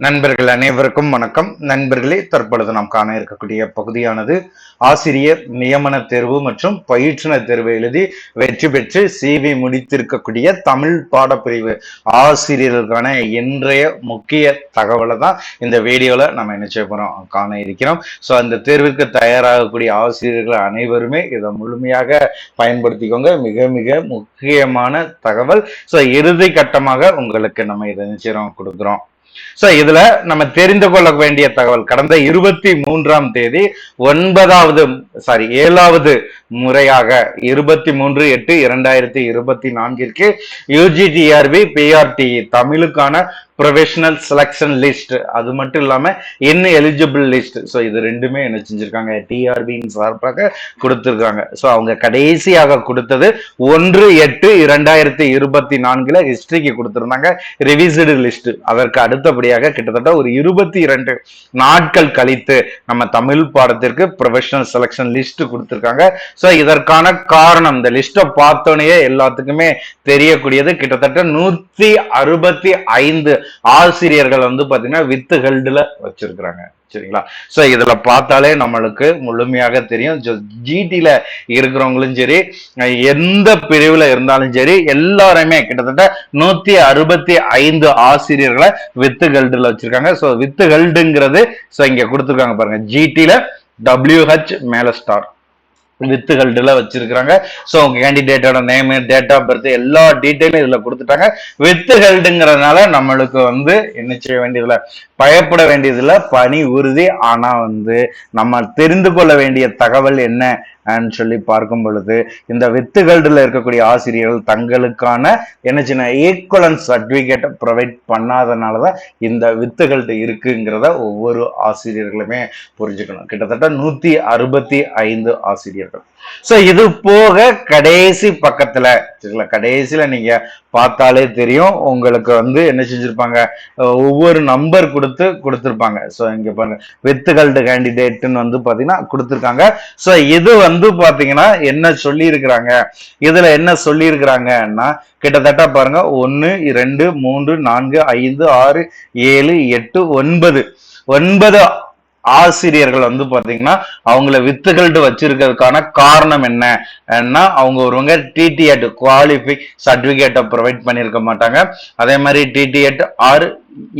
நண்பர்கள் அனைவருக்கும் வணக்கம். நண்பர்களே தற்பொழுது நாம் காண இருக்கக்கூடிய பகுதியானது ஆசிரியர் நியமன தேர்வு மற்றும் பயிற்றுனர் தேர்வு எழுதி வெற்றி பெற்று சிவி முடித்திருக்கக்கூடிய தமிழ் பாடப்பிரிவு ஆசிரியர்களுக்கான இன்றைய முக்கிய தகவலை தான் இந்த வீடியோவில் நம்ம என்ன செய்ய போகிறோம் காண இருக்கிறோம். ஸோ அந்த தேர்விற்கு தயாராகக்கூடிய ஆசிரியர்கள் அனைவருமே இதை முழுமையாக பயன்படுத்திக்கோங்க. மிக மிக முக்கியமான தகவல். ஸோ இறுதி கட்டமாக உங்களுக்கு நம்ம இதை நிச்சயம் கொடுக்குறோம். சோ இதுல நம்ம தெரிந்து கொள்ள வேண்டிய தகவல் கடந்த இருபத்தி மூன்றாம் தேதி ஒன்பதாவது சாரி ஏழாவது முறையாக இருபத்தி மூன்று எட்டு இரண்டாயிரத்தி இருபத்தி நான்கிற்கு யூஜிடிஆர்பி பிஆர்டி தமிழுக்கான ப்ரொஃபஷனல் செலெக்ஷன் லிஸ்ட் அது மட்டும் இல்லாம என்ன எலிஜிபிள் லிஸ்ட் ஸோ இது ரெண்டுமே என்ன செஞ்சிருக்காங்க? டிஆர்பியின் சார்பாக கொடுத்துருக்காங்க. ஸோ அவங்க கடைசியாக கொடுத்தது ஒன்று எட்டு இரண்டாயிரத்தி இருபத்தி நான்கில் ஹிஸ்டரிக்கு கொடுத்திருந்தாங்க. ரிவிசடு லிஸ்ட் அதற்கு அடுத்தபடியாக கிட்டத்தட்ட ஒரு இருபத்தி இரண்டு நாட்கள் கழித்து நம்ம தமிழ் பாடத்திற்கு ப்ரொஃபஷனல் செலெக்ஷன் லிஸ்ட் கொடுத்துருக்காங்க. ஸோ இதற்கான காரணம் இந்த லிஸ்ட்டை பார்த்தோன்னே எல்லாத்துக்குமே தெரியக்கூடியது. கிட்டத்தட்ட நூத்தி அறுபத்தி ஐந்து ஆசிரியர்கள் வந்து பாத்தீங்கன்னா வித்து ஹெல்டுல வச்சிருக்கிறாங்க. சரிங்களா? ஸோ இதில் பார்த்தாலே நம்மளுக்கு முழுமையாக தெரியும். ஜிடியில் இருக்கிறவங்களும் சரி எந்த பிரிவில் இருந்தாலும் சரி எல்லாருமே கிட்டத்தட்ட நூற்றி அறுபத்தி ஐந்து ஆசிரியர்களை வித்து கல்டில் வச்சுருக்காங்க. ஸோ வித்து கல்டுங்கிறது ஸோ இங்கே கொடுத்துருக்காங்க பாருங்கள் ஜிடியில் டபிள்யூஹெச் மேல ஸ்டார் வித்துகள்ல வச்சிருக்கிறாங்க. ஸோ உங்க கேண்டிடேட்டோட நேமு டேட் ஆஃப் பர்த் எல்லா டீட்டெயிலும் இதுல கொடுத்துட்டாங்க. வித்து ஹெல்டுங்கிறதுனால நம்மளுக்கு வந்து என்ன செய்ய வேண்டியதுல பயப்பட வேண்டியதுல பணி உறுதி. ஆனா வந்து நம்ம தெரிந்து கொள்ள வேண்டிய தகவல் என்ன? சொல்லி பார்க்கும் பொழுது இந்த வித்துகள்ல இருக்கக்கூடிய ஆசிரியர்கள் தங்களுக்கான என்ன சின்ன ஈக்குவலன்ஸ் சர்டிஃபிகேட்டை ப்ரொவைட் பண்ணாதனால தான் இந்த வித்துகள் இருக்குங்கிறத ஒவ்வொரு ஆசிரியர்களுமே புரிஞ்சுக்கணும். கிட்டத்தட்ட நூற்றி அறுபத்தி ஐந்து ஆசிரியர்கள். சோ இது போக கடைசி பக்கத்துல சரிங்களா? கடைசியில நீங்க பார்த்தாலே தெரியும் உங்களுக்கு வந்து என்ன செஞ்சிருப்பாங்க? ஒவ்வொரு நம்பர் கொடுத்து கொடுத்துருப்பாங்க. ஸோ இங்க பாருங்க வித்துகல்டு கேண்டிடேட்னு வந்து பாத்தீங்கன்னா கொடுத்துருக்காங்க. ஸோ இது வந்து பாத்தீங்கன்னா என்ன சொல்லி இருக்கிறாங்க இதுல என்ன சொல்லி இருக்கிறாங்கன்னா கிட்டத்தட்ட பாருங்க ஒன்னு இரண்டு மூன்று நான்கு ஐந்து ஆறு ஏழு எட்டு ஒன்பது. ஒன்பது ஆசிரியர்கள் வந்து பாத்தீங்கன்னா அவங்கள வித்துகள்ட்டு வச்சிருக்கிறதுக்கான காரணம் என்னன்னா அவங்க ஒருவங்க டிடிஎட் குவாலிஃபை சர்டிபிகேட்டை ப்ரொவைட் பண்ணியிருக்க மாட்டாங்க. அதே மாதிரி டிடிஎட் ஆறு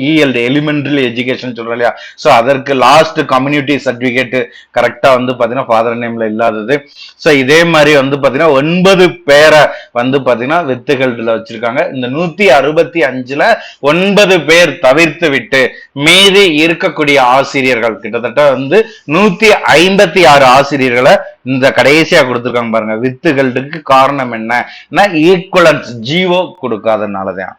இஎல்டி எலிமெண்டரி எஜுகேஷன் சொல்றோம் இல்லையா? ஸோ அதற்கு லாஸ்ட் கம்யூனிட்டி சர்டிபிகேட் கரெக்டா வந்து பாத்தீங்கன்னா ஃபாதர் நேம்ல இல்லாதது. ஸோ இதே மாதிரி வந்து பாத்தீங்கன்னா ஒன்பது பேரை வந்து பாத்தீங்கன்னா வித்துகள்ல வச்சிருக்காங்க. இந்த நூத்தி அறுபத்தி அஞ்சுல ஒன்பது பேர் தவிர்த்து விட்டு மீதி இருக்கக்கூடிய ஆசிரியர்கள் கிட்டத்தட்ட வந்து நூத்தி ஐம்பத்தி ஆறு ஆசிரியர்களை இந்த கடைசியா கொடுத்துருக்காங்க பாருங்க. வித்துகளுக்கு காரணம் என்ன? ஈக்குவலன்ஸ் ஜீவோ கொடுக்காதனாலதான்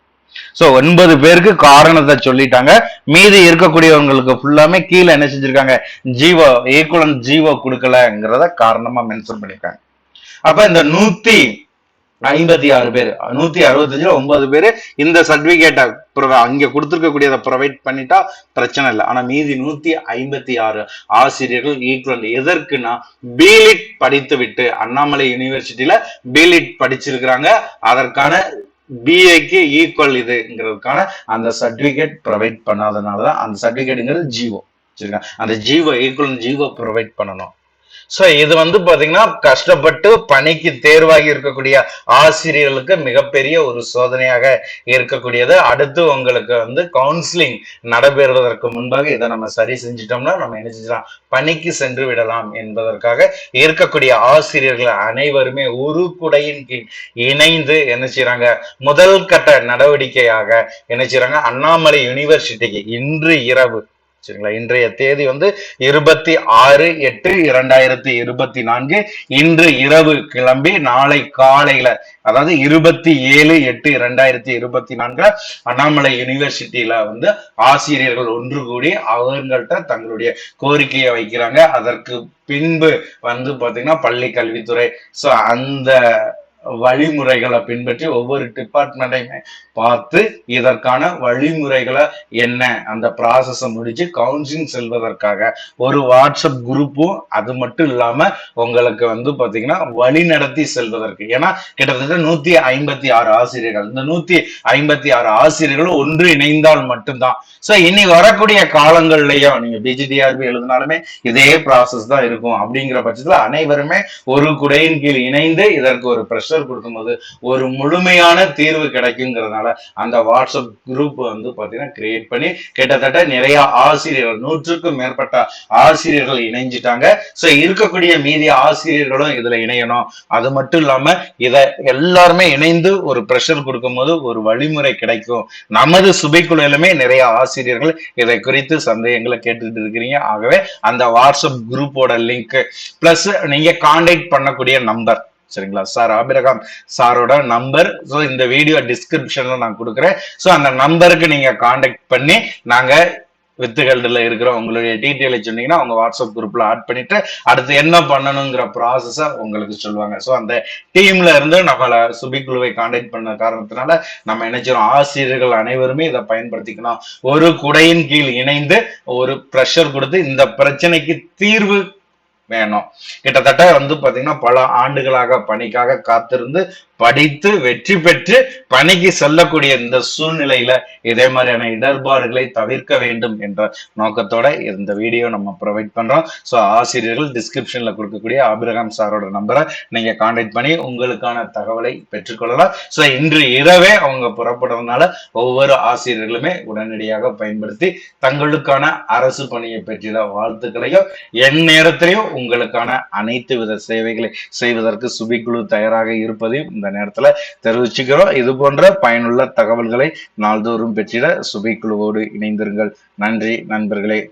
சோ ஒன்பது பேருக்கு காரணத்தை சொல்லிட்டாங்க. மீதி இருக்கக்கூடியவங்களுக்கு ஃபுல்லாமே கீழே என்ன செஞ்சிருக்காங்க? ஜீவோ ஈக்குவலன் ஜீவோ கொடுக்கலங்கிறத காரணமா மென்ஷன் பண்ணிருக்காங்க. அப்ப இந்த நூத்தி ஐம்பத்தி ஆறு பேர் நூத்தி அறுபத்தஞ்சுல ஒன்பது பேர் இந்த சர்டிபிகேட்டை அங்க கொடுத்துருக்கக்கூடியதை ப்ரொவைட் பண்ணிட்டா பிரச்சனை இல்லை. ஆனா மீதி நூத்தி ஐம்பத்தி ஆறு ஆசிரியர்கள் ஈக்குவல் எதற்குன்னா பிலிட் படித்து விட்டு அண்ணாமலை யூனிவர்சிட்டியில பிலிட் படிச்சிருக்கிறாங்க. அதற்கான பிஏக்கு ஈக்குவல் இதுங்கிறதுக்கான அந்த சர்டிபிகேட் ப்ரொவைட் பண்ணாதனாலதான் அந்த சர்டிபிகேட்ங்கிறது ஜீவோ சரிங்களா? அந்த G O equal G O provide பண்ணணும். ஸோ இது வந்து பாத்தீங்கன்னா கஷ்டப்பட்டு பணிக்கு தேர்வாகி இருக்கக்கூடிய ஆசிரியர்களுக்கு மிகப்பெரிய ஒரு சோதனையாக இருக்கக்கூடியது. அடுத்து உங்களுக்கு வந்து கவுன்சிலிங் நடைபெறுவதற்கு முன்பாக இதை நம்ம சரி செஞ்சிட்டோம்னா நம்ம என்ன செஞ்சலாம் பணிக்கு சென்று விடலாம் என்பதற்காக இருக்கக்கூடிய ஆசிரியர்கள் அனைவருமே ஒரு குடையின் கீழ் இணைந்து என்ன செய்யறாங்க முதல் கட்ட நடவடிக்கையாக என்ன செய்யறாங்க அண்ணாமலை யூனிவர்சிட்டிக்கு இன்று இரவு சரிங்களா இன்றைய தேதி வந்து இருபத்தி ஆறு எட்டு இரண்டாயிரத்தி இருபத்தி நான்கு. இன்று இரவு கிளம்பி நாளை காலையில அதாவது இருபத்தி ஏழு எட்டு இரண்டாயிரத்தி இருபத்தி நான்குல அண்ணாமலை யூனிவர்சிட்டியில வந்து ஆசிரியர்கள் ஒன்று கூடி அவங்கள்ட்ட தங்களுடைய கோரிக்கையை வைக்கிறாங்க. அதற்கு பின்பு வந்து பாத்தீங்கன்னா பள்ளி கல்வித்துறை சோ அந்த வழிமுறைகளை பின்பற்றி ஒவ்வொரு டிபார்ட்மெண்ட்டையுமே பார்த்து இதற்கான வழிமுறைகளை என்ன? அந்த ப்ராசஸை முடிச்சு கவுன்சிலிங் செல்வதற்காக ஒரு வாட்ஸ்அப் குரூப்பும் அது மட்டும் இல்லாம உங்களுக்கு வந்து பாத்தீங்கன்னா வழி நடத்தி செல்வதற்கு. ஏன்னா கிட்டத்தட்ட நூத்தி ஐம்பத்தி ஆறு ஆசிரியர்கள். இந்த நூத்தி ஐம்பத்தி ஆறு ஆசிரியர்களும் ஒன்று இணைந்தால் மட்டும்தான். சோ இனி வரக்கூடிய காலங்கள்லயும் நீங்க பிஜிடிஆர்பி எழுதினாலுமே இதே ப்ராசஸ் தான் இருக்கும். அப்படிங்கிற பட்சத்துல அனைவருமே ஒரு குடையின் கீழ் இணைந்து இதற்கு ஒரு பிரச்சனை கொடுக்கும்போது ஒரு முழுமையான தீர்வு கிடைக்குங்கிறதுனால அந்த வாட்ஸ்அப் குரூப் வந்து பாத்தீங்கன்னா கிரியேட் பண்ணி கிட்டத்தட்ட நிறைய ஆசிரியர்கள் நூற்றுக்கும் மேற்பட்ட ஆசிரியர்கள் இணைஞ்சிட்டாங்க. சோ இருக்கக்கூடிய மீதி ஆசிரியர்களும் இதுல இணையணும். அது மட்டும் இல்லாம இதை எல்லாருமே இணைந்து ஒரு ப்ரெஷர் கொடுக்கும்போது ஒரு வழிமுறை கிடைக்கும். நமது சுபைக்குழுலுமே நிறைய ஆசிரியர்கள் இதை குறித்து சந்தேகங்களை கேட்டுட்டு இருக்கிறீங்க. ஆகவே அந்த வாட்ஸ்அப் குரூப்போட லிங்க் பிளஸ் நீங்க கான்டாக்ட் பண்ணக்கூடிய நம்பர் சரிங்களா? சார் ஆபிரகாம் சாரோட நம்பர் ஸோ இந்த வீடியோ டிஸ்கிரிப்ஷன்ல நான் கொடுக்குறேன். ஸோ அந்த நம்பருக்கு நீங்க காண்டாக்ட் பண்ணி நாங்க வித்துகள்ல இருக்கிற உங்களுடைய டீட்டெயிலை சொன்னீங்கன்னா அவங்க வாட்ஸ்அப் குரூப்ல ஆட் பண்ணிட்டு அடுத்து என்ன பண்ணணுங்கிற ப்ராசஸ உங்களுக்கு சொல்லுவாங்க. ஸோ அந்த டீம்ல இருந்து நம்மள சுபிக்குழுவை காண்டாக்ட் பண்ண காரணத்தினால நம்ம நினைச்சிரும் ஆசிரியர்கள் அனைவருமே இதை பயன்படுத்திக்கணும். ஒரு குடையின் கீழ் இணைந்து ஒரு ப்ரெஷர் கொடுத்து இந்த பிரச்சனைக்கு தீர்வு வேணும். கிட்டத்தட்ட வந்து பாத்தீங்கன்னா பல ஆண்டுகளாக பணிக்காக காத்திருந்து படித்து வெற்றி பெற்று பணிக்கு செல்லக்கூடிய இந்த சூழ்நிலையில இதே மாதிரியான இடர்பாடுகளை தவிர்க்க வேண்டும் என்ற நோக்கத்தோட இந்த வீடியோ நம்ம ப்ரொவைட் பண்றோம். ஸோ ஆசிரியர்கள் டிஸ்கிரிப்ஷன்ல கொடுக்கக்கூடிய ஆபிரகாம் சாரோட நம்பரை நீங்க கான்டாக்ட் பண்ணி உங்களுக்கான தகவலை பெற்றுக்கொள்ளலாம் ஸோ இன்று இரவே அவங்க புறப்படுறதுனால ஒவ்வொரு ஆசிரியர்களுமே உடனடியாக பயன்படுத்தி தங்களுக்கான அரசு பணியை பற்றிய வாழ்த்துக்களையும் என் நேரத்திலையும் உங்களுக்கான அனைத்து வித சேவைகளை செய்வதற்கு சுபிக்குழு தயாராக இருப்பதையும் இந்த நேரத்துல தெரிவிச்சுக்கிறோம். இது போன்ற பயனுள்ள தகவல்களை நாள்தோறும் பெற்றிட சுபை குழுவோடு இணைந்திருங்கள். நன்றி நண்பர்களே.